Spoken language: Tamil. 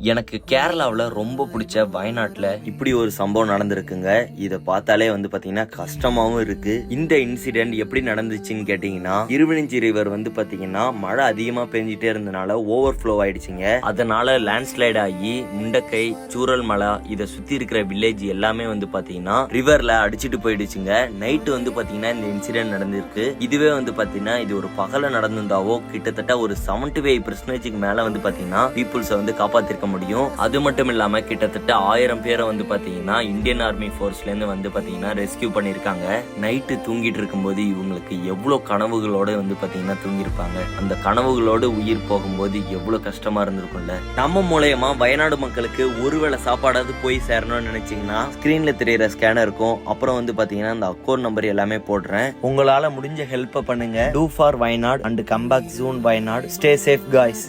எனக்கு கேரளாவில் ரொம்ப பிடிச்ச வயநாட்டில் இப்படி ஒரு சம்பவம் நடந்திருக்குங்க. இதை பார்த்தாலே வந்து பார்த்தீங்கன்னா கஷ்டமாகவும் இருக்கு. இந்த இன்சிடென்ட் எப்படி நடந்துச்சுன்னு கேட்டிங்கன்னா இருவிழிஞ்சி ரிவர் வந்து பார்த்தீங்கன்னா மழை அதிகமாக பெஞ்சிட்டே இருந்தனால ஓவர் ஃப்ளோ ஆயிடுச்சுங்க. அதனால லேண்ட்ஸ்லைட் ஆகி முண்டக்கை சூரல் மலை இதை சுற்றி இருக்கிற வில்லேஜ் எல்லாமே வந்து பார்த்தீங்கன்னா ரிவரில் அடிச்சிட்டு போயிடுச்சுங்க. நைட்டு வந்து பார்த்தீங்கன்னா இந்த இன்சிடென்ட் நடந்திருக்கு. இதுவே வந்து பார்த்தீங்கன்னா இது ஒரு பகல நடந்திருந்தாவோ கிட்டத்தட்ட ஒரு செவன்டி ஃபைவ் பர்சன்டேஜுக்கு மேலே வந்து பார்த்தீங்கன்னா பீப்புள்ஸை வந்து காப்பாற்றிருக்க முடியும். அது மட்டும் இல்லாம கிட்டத்தட்ட ஆயிரம் பேரை வந்து பாத்தீங்கன்னா இந்தியன் ஆர்மி ஃபோர்ஸ்ல இருந்து வந்து பாத்தீங்கன்னா ரெஸ்கியூ பண்ணிருக்காங்க. நைட்டு தூங்கிட்டு இருக்கும்போது இவங்களுக்கு எவ்வளவு கனவுகளோட வந்து பாத்தீங்கன்னா தூங்கியிருப்பாங்க. அந்த கனவுகளோடு உயிர் போகும்போது எவ்வளவு கஷ்டமா இருந்திருக்கும்ல. நம்ம மூலயமா வயநாடு மக்களுக்கு ஒருவேளை சாப்பாடாவது போய் சேரணும்னு நினைச்சீங்கன்னா ஸ்கிரீன்ல தெரியற ஸ்கேனர் இருக்கும். அப்புறம் வந்து பாத்தீங்கன்னா அந்த அக்கௌண்ட் நம்பர் எல்லாமே போடுறேன். உங்களால முடிஞ்ச ஹெல்ப் பண்ணுங்க. Do for Wayanad and comeback June Wayanad stay safe guys